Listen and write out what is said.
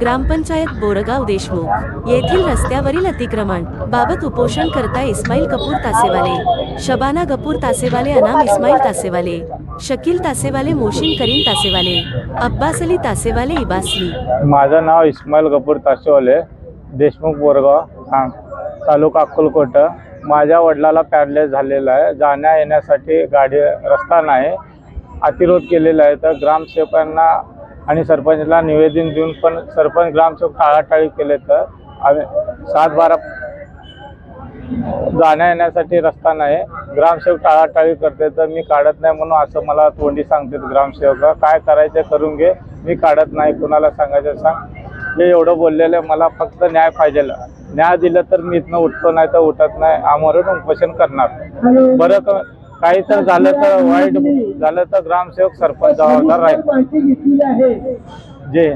ग्रामपंचायत बोरगाव देशमुख. येथील रस्त्यावरील अतिक्रमण. बाबत उपोषण करता इस्माईल कपूर तासेवाले. शबाना गपूर तासेवाले अनाम इस्माईल तासेवाले. शकील तासेवाले मोशिन करीम तासेवाले. अब्बास अली तासेवाले इबासली माझं नाव इस्माईल कपूर तासेवाले देशमुख बोरगाव तालुका अक्कलकोट. माझ्या वडिलाला पॅरलेस झालेला आहे. जाण्या येण्यासाठी गाडी रस्ता नाही. अतिरोध केलेला आहे. तर ग्रामसेवकांना आणि सरपंचला निवेदन देऊन पण सरपंच ग्रामसेवक टाळाटाळी केले तर आम्ही सात बारा जाण्या येण्यासाठी रस्ता नाही. ग्रामसेवक टाळाटाळी करते तर मी काढत नाही म्हणून असं मला तोंडी सांगतात ग्रामसेवक. काय करायचं करून घे. मी काढत नाही. कुणाला सांगायचं सांग. हे एवढं बोललेलं आहे. मला फक्त न्याय पाहिजे न्याय दिलं तर मी इथनं उठतो नाही तर उठत नाही. आमरण उपोषण करणार. बरं क- काही तर झालं तर वाईट झालं तर ग्रामसेवक सरपंच जबाबदार राहील जे.